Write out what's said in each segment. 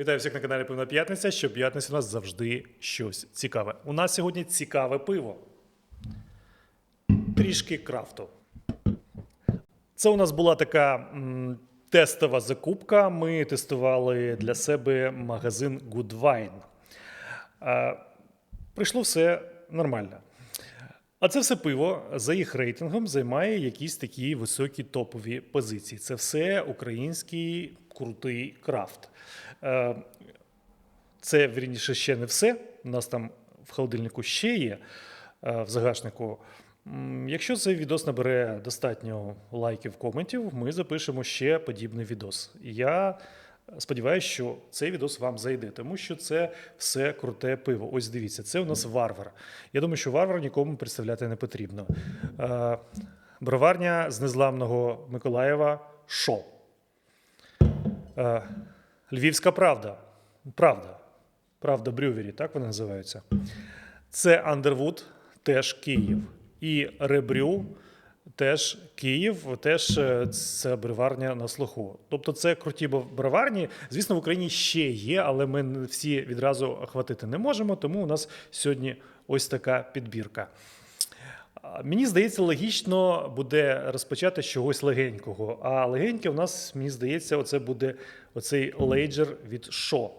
Вітаю всіх на каналі Пивна П'ятниця. Щоп'ятниці у нас завжди щось цікаве. У нас сьогодні цікаве пиво. Трішки крафту. Це у нас була така м, тестова закупка. Ми тестували для себе магазин Good Wine. А, прийшло все нормально. А це все пиво за їх рейтингом займає якісь такі високі топові позиції. Це все український крутий крафт. Е, Це вірніше ще не все. У нас там в холодильнику ще є е, в загашнику. Якщо цей відос набере достатньо лайків, коментів, ми запишемо ще подібний відос. Я сподіваюся, що цей відос вам зайде, тому що це все круте пиво. Ось дивіться, це у нас варвар. Я думаю, що варвар нікому представляти не потрібно. Е, Броварня з незламного Миколаєва. Шо? Е, Львівська правда. Правда. Правда Брювері, так вони називаються. Це Андервуд, теж Київ. І Ребрю теж Київ, теж е, це броварня на слуху. Тобто це круті броварні. Звісно, в Україні ще є, але ми всі відразу охватити не можемо, тому у нас сьогодні ось така підбірка. Мені здається, логічно буде розпочати чогось легенького. А легеньке у нас, мені здається, оце буде оцей лейджер від Шо.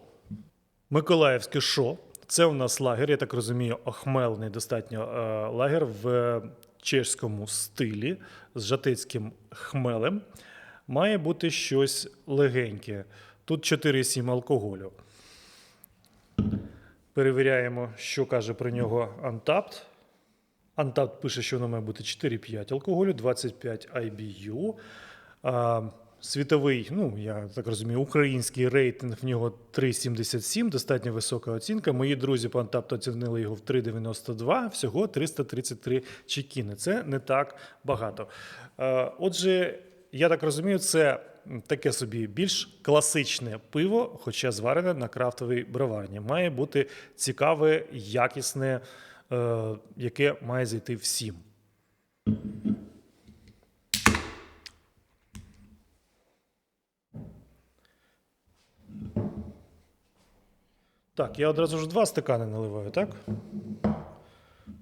Миколаївське Шо. Це у нас лагер, я так розумію, охмелний достатньо е, лагер в чеському стилі з жатецьким хмелем. Має бути щось легеньке. Тут 4,7 алкоголю. Перевіряємо, що каже про нього Untapped. Untapped пише, що воно має бути 4,5 алкоголю, 25 IBU. Світовий, ну я так розумію, український рейтинг в нього 3,77, достатньо висока оцінка. Мої друзі по Untapped оцінили його в 3,92, всього 333 чекіни. Це не так багато. Отже, я так розумію, це таке собі більш класичне пиво, хоча зварене на крафтовій броварні. Має бути цікаве, якісне, е, яке має зайти всім. Так, я одразу ж два стакани наливаю, так?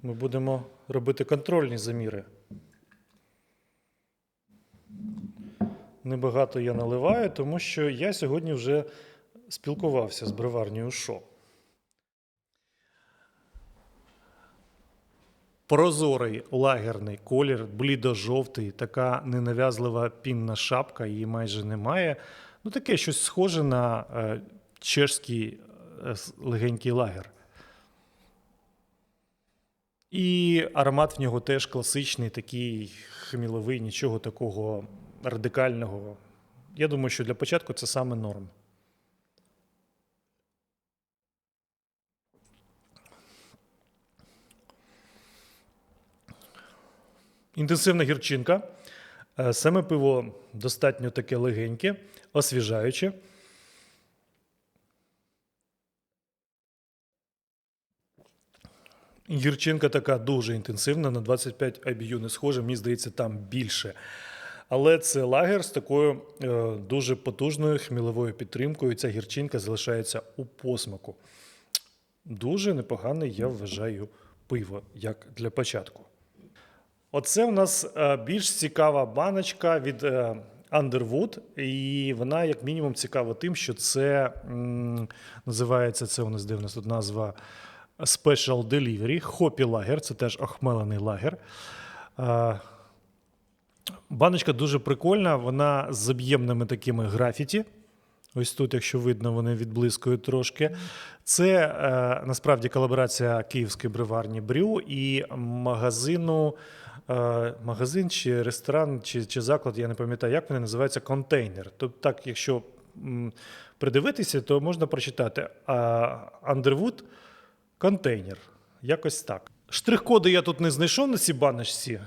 Ми будемо робити контрольні заміри. Небагато я наливаю, тому що я сьогодні вже спілкувався з броварнею Шо. Прозорий лагерний колір, блідо-жовтий, така ненав'язлива пінна шапка, її майже немає. Ну, таке щось схоже на е, чешський легенький лагер. І аромат в нього теж класичний, такий хміловий, нічого такого радикального. Я думаю, що для початку це саме норм. Інтенсивна гірчинка. Е, Саме пиво достатньо таке легеньке, освіжаюче. Гірчинка така дуже інтенсивна, на 25 IBU не схоже, мені здається, там більше. Але це лагер з такою е, дуже потужною хміловою підтримкою. Ця гірчинка залишається у посмаку. Дуже непогане, я вважаю, пиво, як для початку. Оце у нас е, більш цікава баночка від е, Underwood, і вона, як мінімум, цікава тим, що це м, називається це у нас нас тут назва Special Delivery, Хопі лагер, це теж охмелений лагер. Е, Баночка дуже прикольна, вона з об'ємними такими графіті. Ось тут, якщо видно, вони відблискують трошки. Це е, насправді колаборація київської бриварні Брю і магазину. Е, магазин чи ресторан, чи, чи заклад, я не пам'ятаю, як вони називаються, контейнер. Тобто, так, якщо придивитися, то можна прочитати а, Underwood контейнер. Якось так. Штрих-коди я тут не знайшов на цій баночці.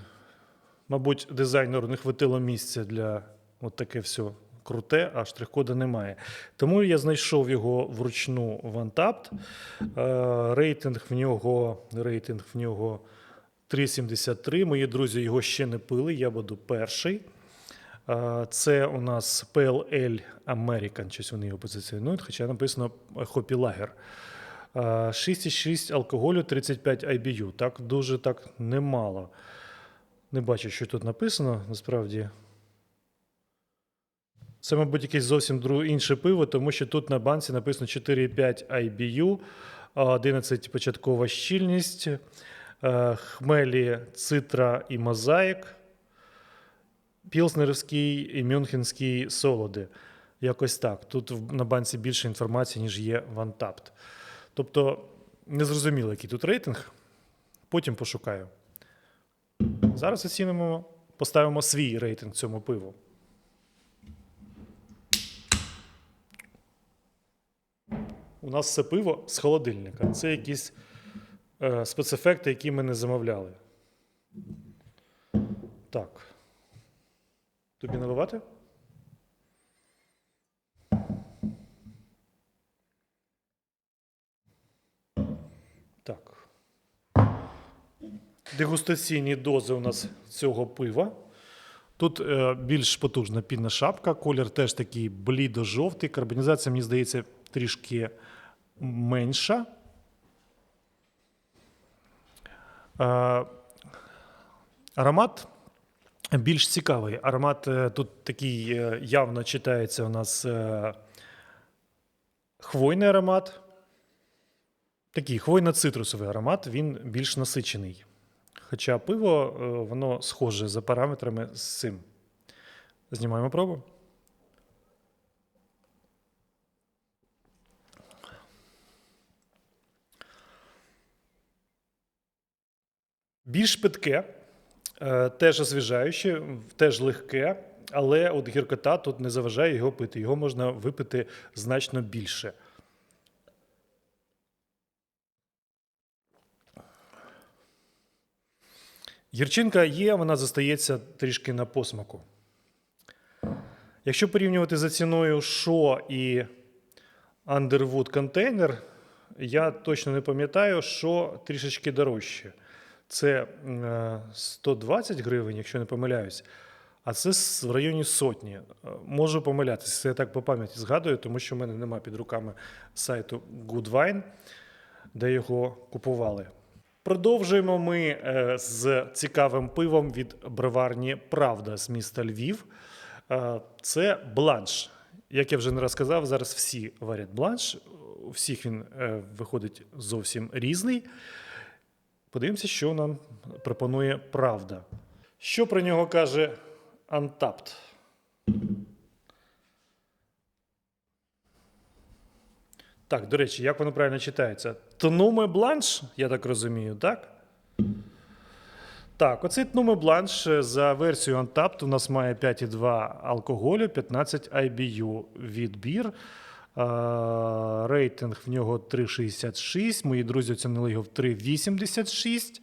Мабуть, дизайнеру не хватило місця для от таке все круте, а штрих-кода немає. Тому я знайшов його вручну в Untapped. Е, Рейтинг в нього, рейтинг в нього 3,73. Мої друзі його ще не пили, я буду перший. Е, Це у нас PLL American, щось вони його позиціонують, хоча написано Hoppy Lager. Е, 6,6 алкоголю, 35 IBU. Так, дуже так немало. Не бачу, що тут написано, насправді. Це, мабуть, якесь зовсім інше пиво, тому що тут на банці написано 4,5 IBU, 11 початкова щільність, е, хмелі, цитра і мозаїк, пілснерівський і мюнхенський солоди. Якось так. Тут на банці більше інформації, ніж є в Untapped. Тобто, не зрозуміло, який тут рейтинг. Потім пошукаю. Зараз оцінимо, поставимо свій рейтинг цьому пиву. У нас це пиво з холодильника. Це якісь е, спецефекти, які ми не замовляли. Так. Тобі наливати? Дегустаційні дози у нас цього пива. Тут е, більш потужна пінна шапка, колір теж такий блідо-жовтий. Карбонізація, мені здається, трішки менша. Е, аромат більш цікавий. Аромат е, тут такий явно читається у нас хвойний аромат. Такий хвойно-цитрусовий аромат, він більш насичений. Хоча пиво, е, воно схоже за параметрами з цим. Знімаємо пробу. Більш питке, е, теж освіжаюче, теж легке, але от гіркота тут не заважає його пити. Його можна випити значно більше. Гірчинка є, вона застається трішки на посмаку. Якщо порівнювати за ціною Шо і Underwood контейнер, я точно не пам'ятаю, що трішечки дорожче. Це е, 120 гривень, якщо не помиляюсь, а це в районі сотні. Е, Можу помилятися, це я так по пам'яті згадую, тому що в мене немає під руками сайту Goodwine, де його купували. Продовжуємо ми е, з цікавим пивом від броварні Правда з міста Львів. Е, Це бланш. Як я вже не раз сказав, зараз всі варять бланш. У всіх він е, виходить зовсім різний. Подивимося, що нам пропонує Правда. Що про нього каже Untapped? Так, до речі, як воно правильно читається? Тнуме бланш, я так розумію, так? Так, оцей тнуме бланш за версією Untapped у нас має 5,2 алкоголю, 15 IBU відбір. Рейтинг в нього 3,66. Мої друзі оцінили його в 3,86.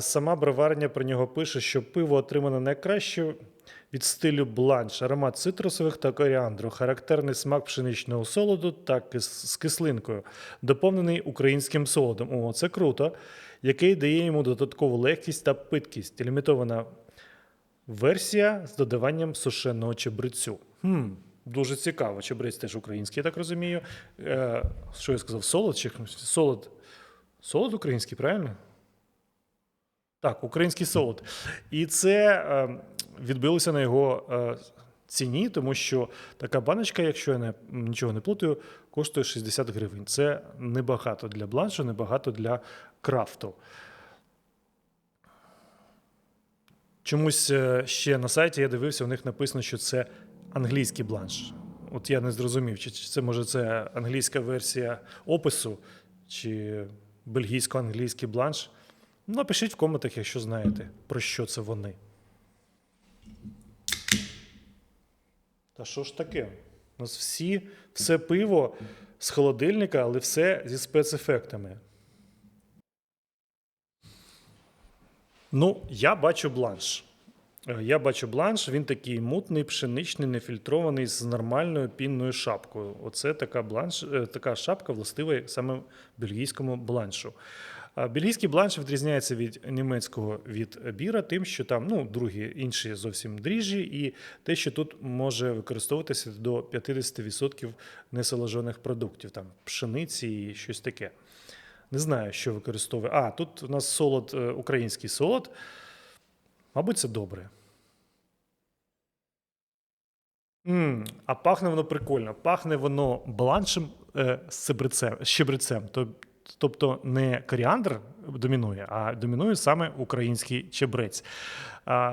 Сама броварня про нього пише, що пиво отримане найкраще від стилю бланш, аромат цитрусових та коріандру, характерний смак пшеничного солоду та кис- з кислинкою, доповнений українським солодом. О, це круто, який дає йому додаткову легкість та питкість. Лімітована версія з додаванням сушеного чебрецю. Хм, дуже цікаво. Чебрець теж український, я так розумію. Е, що я сказав? Солод чи солод? Солод український, правильно? Так, український солод. І це е, відбилося на його е, ціні, тому що така баночка, якщо я не, нічого не плутаю, коштує 60 гривень. Це небагато для бланшу, небагато для крафту. Чомусь е, ще на сайті я дивився, у них написано, що це англійський бланш. От я не зрозумів, чи, це може це англійська версія опису, чи бельгійсько-англійський бланш. Напишіть в коментах, якщо знаєте, про що це вони. Та що ж таке? У нас всі, все пиво з холодильника, але все зі спецефектами. Ну, я бачу бланш. Е, Я бачу бланш, він такий мутний, пшеничний, нефільтрований з нормальною пінною шапкою. Оце така бланш, е, така шапка властива саме бельгійському бланшу. Бельгійський бланш відрізняється від німецького від біра, тим, що там ну, другі інші зовсім дріжджі, і те, що тут може використовуватися до 50% несоложених продуктів, там пшениці і щось таке. Не знаю, що використовує. А, тут у нас солод, е, український солод. Мабуть, це добре. м а пахне воно прикольно. Пахне воно бланшем е, з цибрицем, з щебрецем. То- Тобто не коріандр домінує, а домінує саме український чебрець.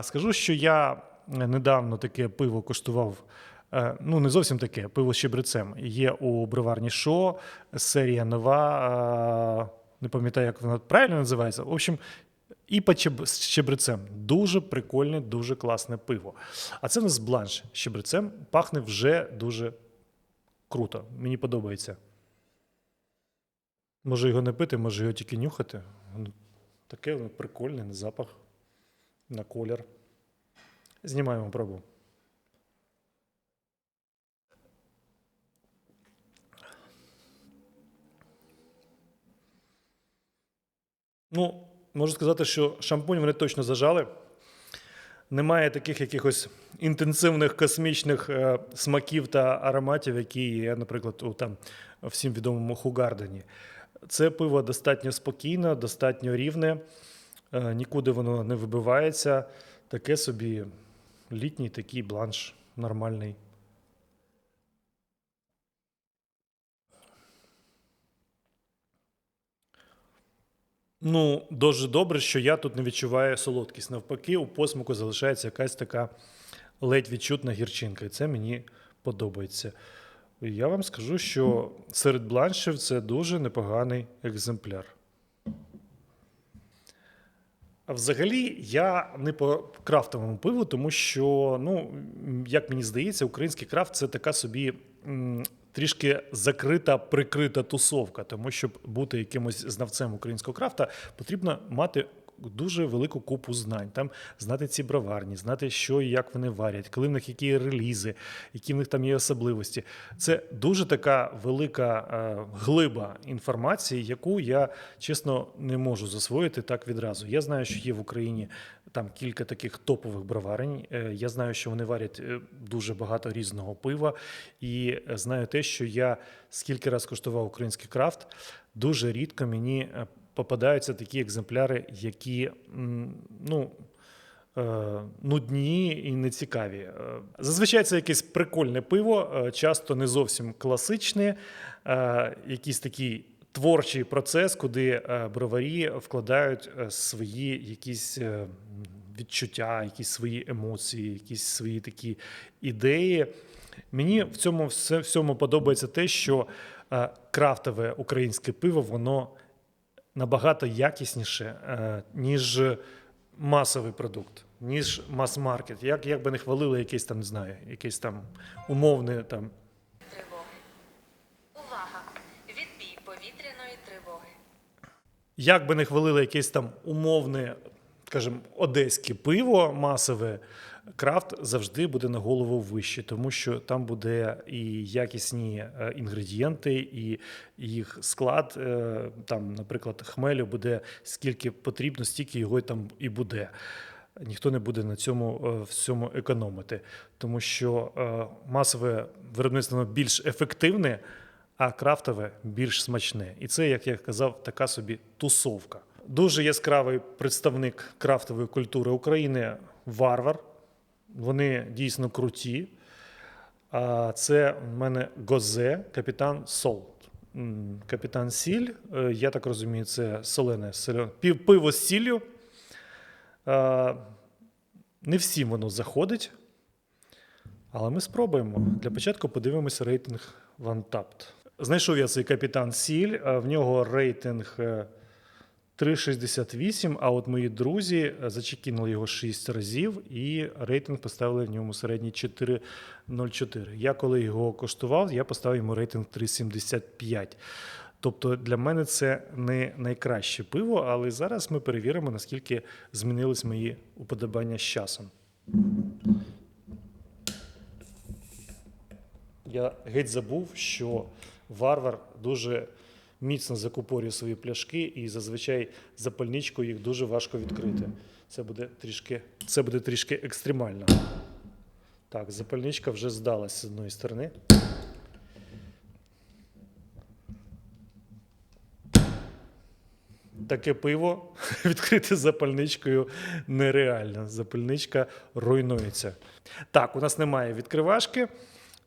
Скажу, що я недавно таке пиво коштував. е, Ну, не зовсім таке, пиво з щебрецем. Є у броварні Шо, серія нова. е, Не пам'ятаю, як вона правильно називається. В общем, і по чеб... з щебрецем. Дуже прикольне, дуже класне пиво. А це у нас бланш з щебрецем. Пахне вже дуже круто. Мені подобається. Може його не пити, може його тільки нюхати. Воно Таке воно прикольне на запах, на колір. Знімаємо пробу. Ну, можу сказати, що шампунь вони точно зажали. Немає таких якихось інтенсивних космічних е, смаків та ароматів, які є, наприклад, у там всім відомому Хугардені. Це пиво достатньо спокійне, достатньо рівне, е, нікуди воно не вибивається. Таке собі літній такий бланш нормальний. Ну, дуже добре, що я тут не відчуваю солодкість. Навпаки, у посмаку залишається якась така ледь відчутна гірчинка, і це мені подобається. Я вам скажу, що серед бланшів це дуже непоганий екземпляр. А взагалі, я не по крафтовому пиву, тому що, ну, як мені здається, український крафт це така собі м, трішки закрита, прикрита тусовка. Тому щоб бути якимось знавцем українського крафта, потрібно мати дуже велику купу знань. Там знати ці броварні, знати, що і як вони варять, коли в них які релізи, які в них там є особливості. Це дуже така велика е, глиба інформації, яку я чесно не можу засвоїти так відразу. Я знаю, що є в Україні там кілька таких топових броварень. Е, Я знаю, що вони варять е, дуже багато різного пива, і знаю те, що я скільки раз коштував український крафт, дуже рідко мені попадаються такі екземпляри, які ну. е, Нудні і нецікаві. Е, Зазвичай це якесь прикольне пиво, е, часто не зовсім класичне, якийсь такий творчий процес, куди броварі вкладають свої якісь відчуття, якісь свої емоції, якісь свої такі ідеї. Мені в цьому всьому подобається те, що крафтове українське пиво, воно набагато якісніше, е, ніж масовий продукт, ніж мас-маркет. Як, як би не хвалили якесь там, не знаю, якесь там умовне там. Тривоги. Увага! Відбій повітряної тривоги. Як би не хвалили якесь там умовне, скажімо, одеське пиво масове, крафт завжди буде на голову вище, тому що там буде і якісні е, інгредієнти, і їх склад. е, Там, наприклад, хмелю буде скільки потрібно, стільки його там і буде. Ніхто не буде на цьому е, всьому економити, тому що масове виробництво більш ефективне, а крафтове більш смачне. І це, як я казав, така собі тусовка. Дуже яскравий представник крафтової культури України варвар. Вони дійсно круті. Це в мене Гозе, капітан Солт. Капітан Сіль, е, я так розумію, це солене пиво з сіллю. Не всім воно заходить, але ми спробуємо. Для початку подивимося рейтинг Untapped. Знайшов я цей капітан Сіль, в нього рейтинг е, 3,68, а от мої друзі е, зачекінули його 6 разів і рейтинг поставили в ньому середній 4,04. Я коли його коштував, я поставив йому рейтинг 3,75. Тобто для мене це не найкраще пиво, але зараз ми перевіримо, наскільки змінились мої уподобання з часом. Я геть забув, що варвар дуже міцно закупорює свої пляшки, і зазвичай запальничкою їх дуже важко відкрити. Це буде трішки, це буде трішки екстремально. Так, запальничка вже здалась з одної сторони. Таке пиво відкрити запальничкою нереально. Запальничка руйнується. Так, у нас немає відкривашки,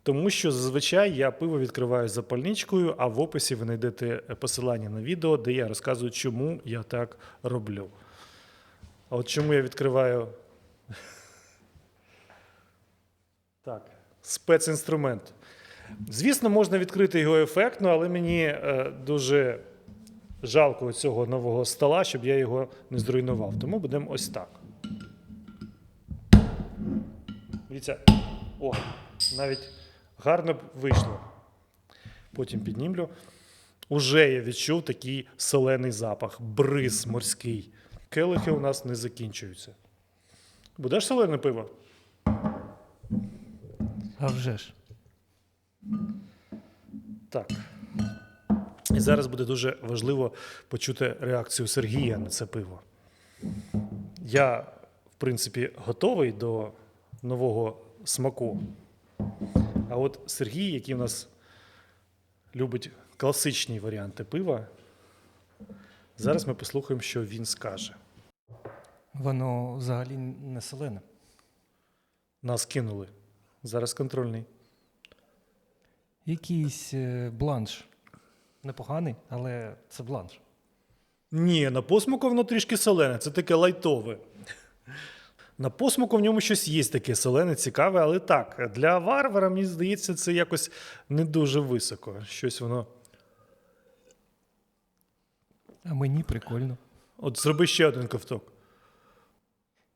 тому що зазвичай я пиво відкриваю запальничкою, а в описі ви знайдете посилання на відео, де я розказую, чому я так роблю. А от чому я відкриваю так, спецінструмент. Звісно, можна відкрити його ефектно, але мені е, дуже жалко цього нового стола, щоб я його не зруйнував. Тому будемо ось так. Дивіться, о, навіть гарно б вийшло. Потім піднімлю. Уже я відчув такий солений запах, бриз морський. Келихи у нас не закінчуються. Будеш солене пиво? А вже ж. Так. І зараз буде дуже важливо почути реакцію Сергія на це пиво. Я, в принципі, готовий до нового смаку. А от Сергій, який в нас любить класичні варіанти пива, зараз ми послухаємо, що він скаже. Воно взагалі не солене. Нас кинули. Зараз контрольний. Якийсь е, бланш. Непоганий, але це бланш. Ні, на посмаку воно трішки солене, це таке лайтове. На посмаку в ньому щось є таке солене, цікаве, але так, для варвара, мені здається, це якось не дуже високо. Щось воно. А мені прикольно. От зроби ще один ковток.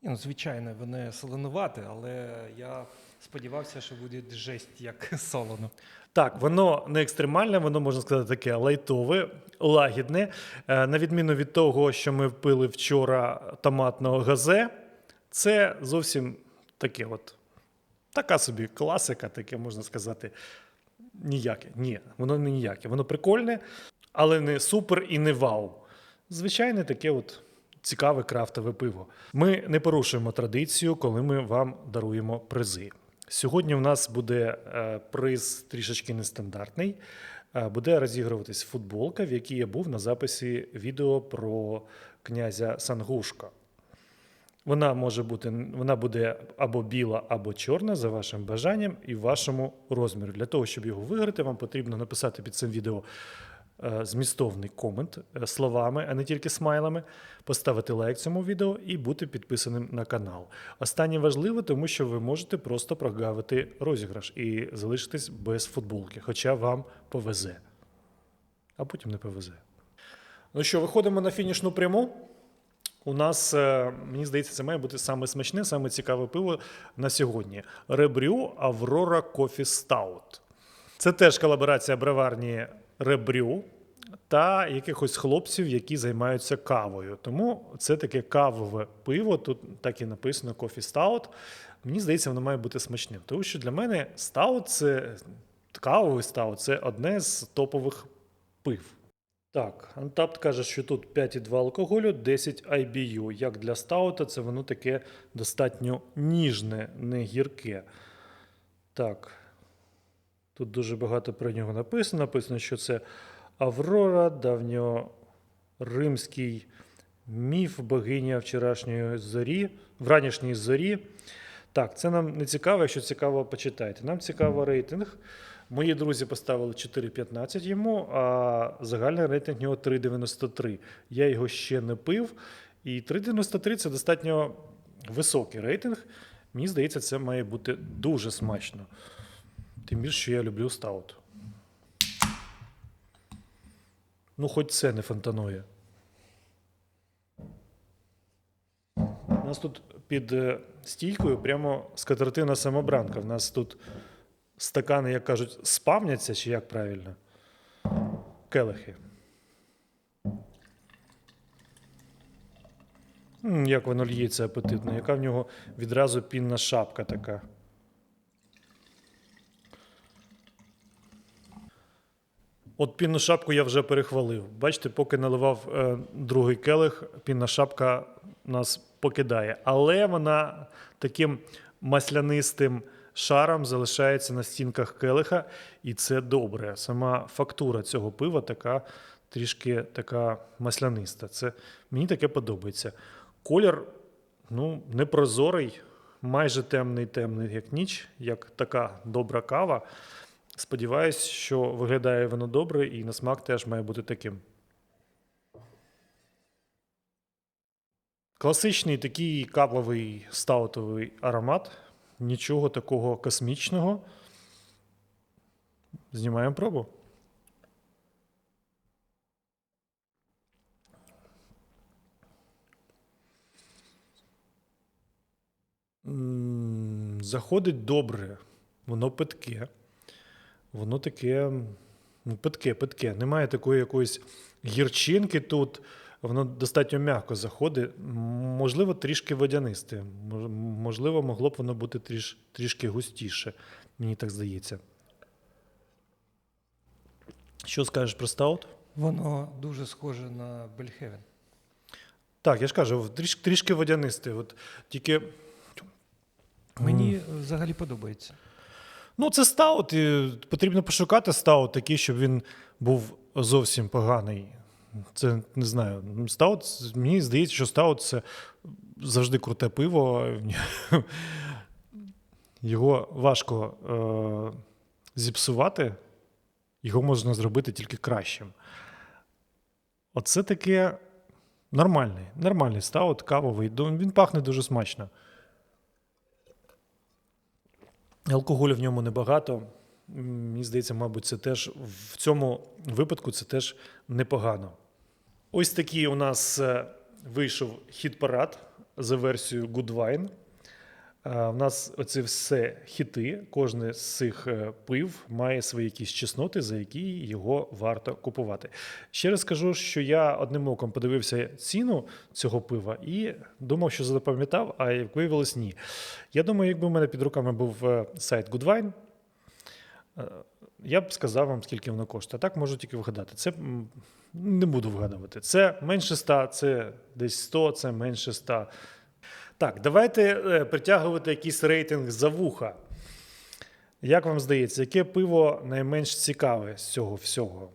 Ні, ну, звичайно, воно соленувате, але я сподівався, що буде жесть як солоно. Так, воно не екстремальне, воно можна сказати таке лайтове, лагідне. Е, На відміну від того, що ми пили вчора томатного газе, це зовсім таке от. Така собі класика, таке можна сказати. Ніяке. Ні, воно не ніяке. Воно прикольне, але не супер і не вау. Звичайне таке от цікаве крафтове пиво. Ми не порушуємо традицію, коли ми вам даруємо призи. Сьогодні в нас буде е, приз трішечки нестандартний. Е, Буде розігруватись футболка, в якій я був на записі відео про князя Сангушка. Вона може бути, вона буде або біла, або чорна за вашим бажанням і вашому розміру. Для того, щоб його виграти, вам потрібно написати під цим відео е, змістовний комент е, словами, а не тільки смайлами, поставити лайк цьому відео і бути підписаним на канал. Останнє важливо, тому що ви можете просто прогавити розіграш і залишитись без футболки, хоча вам повезе. А потім не повезе. Ну що, виходимо на фінішну пряму. У нас, е, мені здається, це має бути саме смачне, саме цікаве пиво на сьогодні. Ребрю Аврора Coffee Stout. Це теж колаборація броварні Ребрю та якихось хлопців, які займаються кавою. Тому це таке кавове пиво. Тут так і написано Coffee Stout. Мені здається, воно має бути смачним. Тому що для мене стаут це кавовий стаут це одне з топових пив. Так, Антапт каже, що тут 5,2 алкоголю, 10 IBU. Як для стаута, це воно таке достатньо ніжне, не гірке. Так. Тут дуже багато про нього написано. Написано, що це Аврора, давньоримський міф, богиня вчорашньої зорі, вранішньої зорі. Так, це нам не цікаво, якщо цікаво, почитайте. Нам цікаво рейтинг. Мої друзі поставили 4,15 йому, а загальний рейтинг нього 3,93. Я його ще не пив. І 3,93 це достатньо високий рейтинг. Мені здається, це має бути дуже смачно. Тим більше, що я люблю стаут. Ну, хоч це не фонтанує. У нас тут під е, стійкою прямо скатертина самобранка. У нас тут стакани, як кажуть, спавняться, чи як правильно? Келихи. Як воно л'ється апетитно, яка в нього відразу пінна шапка така. От пінну шапку я вже перехвалив. Бачите, поки наливав е, другий келих, пінна шапка нас покидає. Але вона таким маслянистим шаром залишається на стінках келиха, і це добре. Сама фактура цього пива така трішки така масляниста. Це, мені таке подобається. Колір ну, непрозорий, майже темний, темний, як ніч, як така добра кава. Сподіваюсь, що виглядає воно добре і на смак теж має бути таким. Класичний такий кавовий стаутовий аромат. Нічого такого космічного. Знімаємо пробу. Заходить добре. Воно питке. Воно таке ну, питке, питке. Немає такої якоїсь гірчинки тут. Воно достатньо м'яко заходить. Можливо, трішки водянисте. Можливо, могло б воно бути тріш, трішки густіше. Мені так здається. Що скажеш про стаут? Воно дуже схоже на Бельхевен. Так, я ж кажу, тріш, трішки водянисте. От тільки Мені взагалі подобається. Ну, це стаут. І потрібно пошукати стаут такий, щоб він був зовсім поганий. Це не знаю. Стаут, мені здається, що стаут це завжди круте пиво. Його важко е- зіпсувати, його можна зробити тільки кращим. Оце таке нормальний, нормальний стаут, кавовий. Він пахне дуже смачно. Алкоголю в ньому небагато. Мені здається, мабуть, це теж в цьому випадку це теж непогано. Ось такий у нас е, вийшов хіт-парад за версією Good Wine. Е, У нас оце все хіти. Кожне з цих е, пив має свої якісь чесноти, за які його варто купувати. Ще раз скажу, що я одним оком подивився ціну цього пива і думав, що запам'ятав, а як виявилось, ні. Я думаю, якби в мене під руками був сайт Goodwine, я б сказав вам, скільки воно коштує. Так можу тільки вгадати. Це не буду вгадувати. Це менше 100, це десь 100, це менше 100. Так, давайте е, притягувати якийсь рейтинг за вуха. Як вам здається, яке пиво найменш цікаве з цього всього?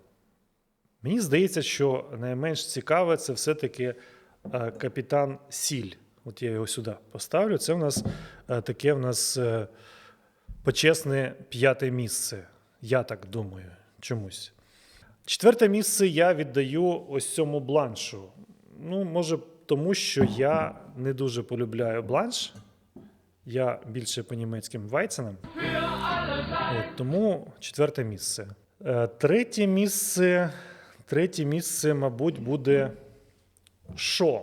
Мені здається, що найменш цікаве це все-таки е, капітан Сіль. От я його сюди поставлю. Це в нас е, таке в нас почесне п'яте місце. Я так думаю, чомусь. Четверте місце я віддаю ось цьому бланшу. Ну, може, тому що я не дуже полюбляю бланш. Я більше по німецьким вайценам. От, тому четверте місце. Е, Третє місце, третє місце, мабуть, буде що?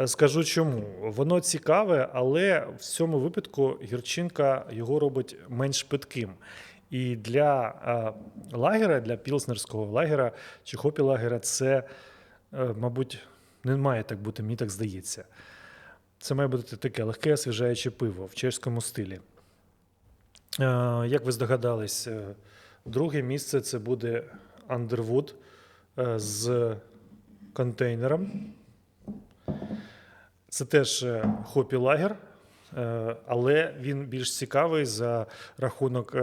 Е, Скажу чому. Воно цікаве, але в цьому випадку гірчинка його робить менш питким. І для лагера, для пілснерського лагера чи хопі лагера, це, е, мабуть, не має так бути, мені так здається. Це має бути таке легке, освіжаюче пиво в чеському стилі. Е, Як ви здогадались, е, друге місце це буде Underwood з контейнером. Це теж хопі лагер, е, але він більш цікавий за рахунок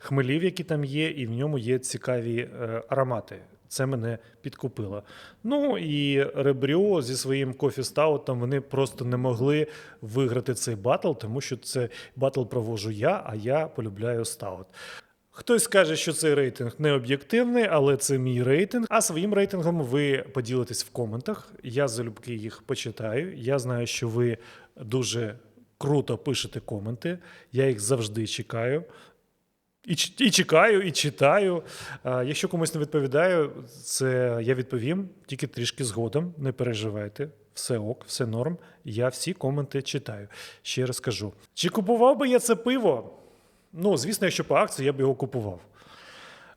хмелів, які там є, і в ньому є цікаві е, аромати. Це мене підкупило. Ну і Ребрю зі своїм кофі стаутом вони просто не могли виграти цей батл, тому що це батл провожу я, а я полюбляю стаут. Хтось скаже, що цей рейтинг не об'єктивний, але це мій рейтинг. А своїм рейтингом ви поділитесь в коментах. Я залюбки їх почитаю. Я знаю, що ви дуже круто пишете коменти. Я їх завжди чекаю. І, і чекаю, і читаю. А, якщо комусь не відповідаю, це я відповім тільки трішки згодом. Не переживайте. Все ок, все норм. Я всі коменти читаю. Ще раз кажу: чи купував би я це пиво? Ну, звісно, якщо по акції, я б його купував.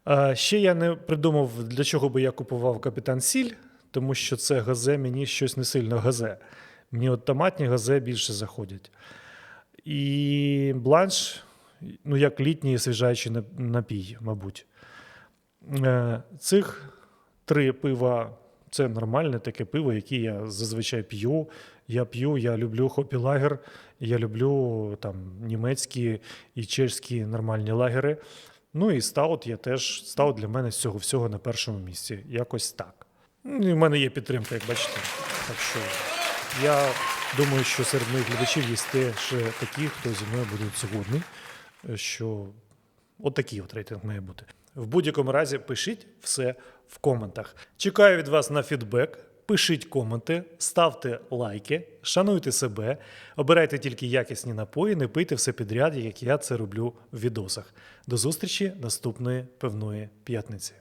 А, ще я не придумав, для чого би я купував капітан Сіль, тому що це газе мені щось не сильно газе. Мені от томатні газе більше заходять. І бланш, ну, як літній освіжаючий напій, мабуть. Е, Цих три пива це нормальне таке пиво, яке я зазвичай п'ю. Я п'ю, я люблю хопі лагер, я люблю там німецькі і чешські нормальні лагери. Ну і стаут я теж стаут для мене з цього всього на першому місці. Якось так. Ну, і в мене є підтримка, як бачите. Так що я думаю, що серед моїх глядачів є теж такі, хто зі мною будуть згодний, що от от рейтинг має бути. В будь-якому разі пишіть все в коментах. Чекаю від вас на фідбек. Пишіть коменти, ставте лайки, шануйте себе, обирайте тільки якісні напої, не пийте все підряд, як я це роблю в відосах. До зустрічі наступної певної п'ятниці.